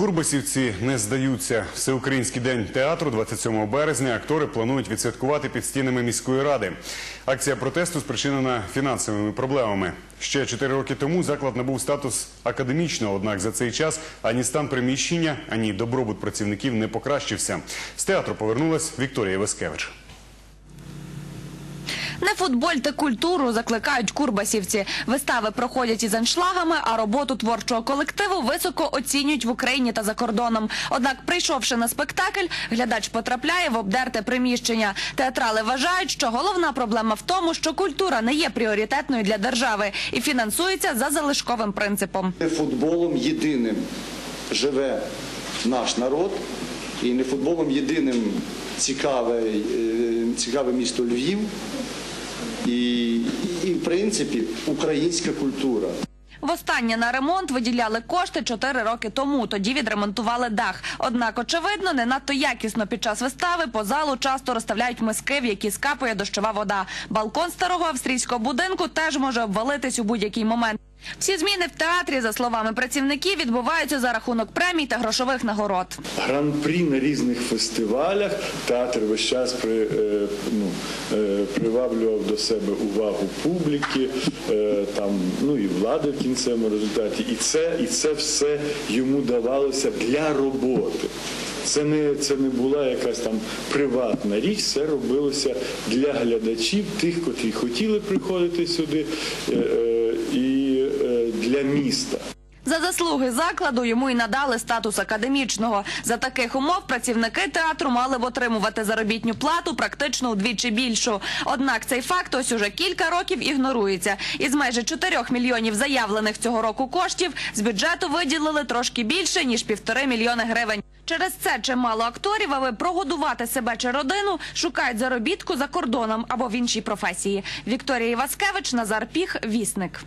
Курбасівці не здаються. Всеукраїнський день театру 27 березня актори планують відсвяткувати під стінами міської ради. Акція протесту спричинена фінансовими проблемами. Ще чотири роки тому заклад набув статус академічного, однак за цей час ані стан приміщення, ані добробут працівників не покращився. З театру повернулась Вікторія Вескевич. Не футбольте культуру закликають курбасівці. Вистави проходять із аншлагами, а роботу творчого колективу високо оцінюють в Україні та за кордоном. Однак, прийшовши на спектакль, глядач потрапляє в обдерте приміщення. Театрали вважають, що головна проблема в тому, що культура не є пріоритетною для держави і фінансується за залишковим принципом. Футболом єдиним живе наш народ, і не футболом єдиним цікаве, е, цікаве місто Львів, і, і в принципі українська культура. Востаннє на ремонт виділяли кошти 4 роки тому. Тоді відремонтували дах. Однак, очевидно, не надто якісно під час вистави по залу часто розставляють миски, в які скапує дощова вода. Балкон старого австрійського будинку теж може обвалитись у будь-який момент. Всі зміни в театрі, за словами працівників, відбуваються за рахунок премій та грошових нагород. гран-прі на різних фестивалях. Театр весь час при, е, ну, е, приваблював до себе увагу публіки, е, там, ну і влади в кінцевому результаті. І це, і це все йому давалося для роботи. Це не, це не була якась там приватна річ, це робилося для глядачів, тих, котрі хотіли приходити сюди, і для міста. За заслуги закладу йому і надали статус академічного. За таких умов працівники театру мали б отримувати заробітню плату практично удвічі більшу. Однак цей факт ось уже кілька років ігнорується. Із майже 4 мільйонів заявлених цього року коштів з бюджету виділили трошки більше ніж півтори мільйони гривень. Через це чимало акторів, аби прогодувати себе чи родину, шукають заробітку за кордоном або в іншій професії. Вікторія Іваскевич, Назар Піх, Вісник.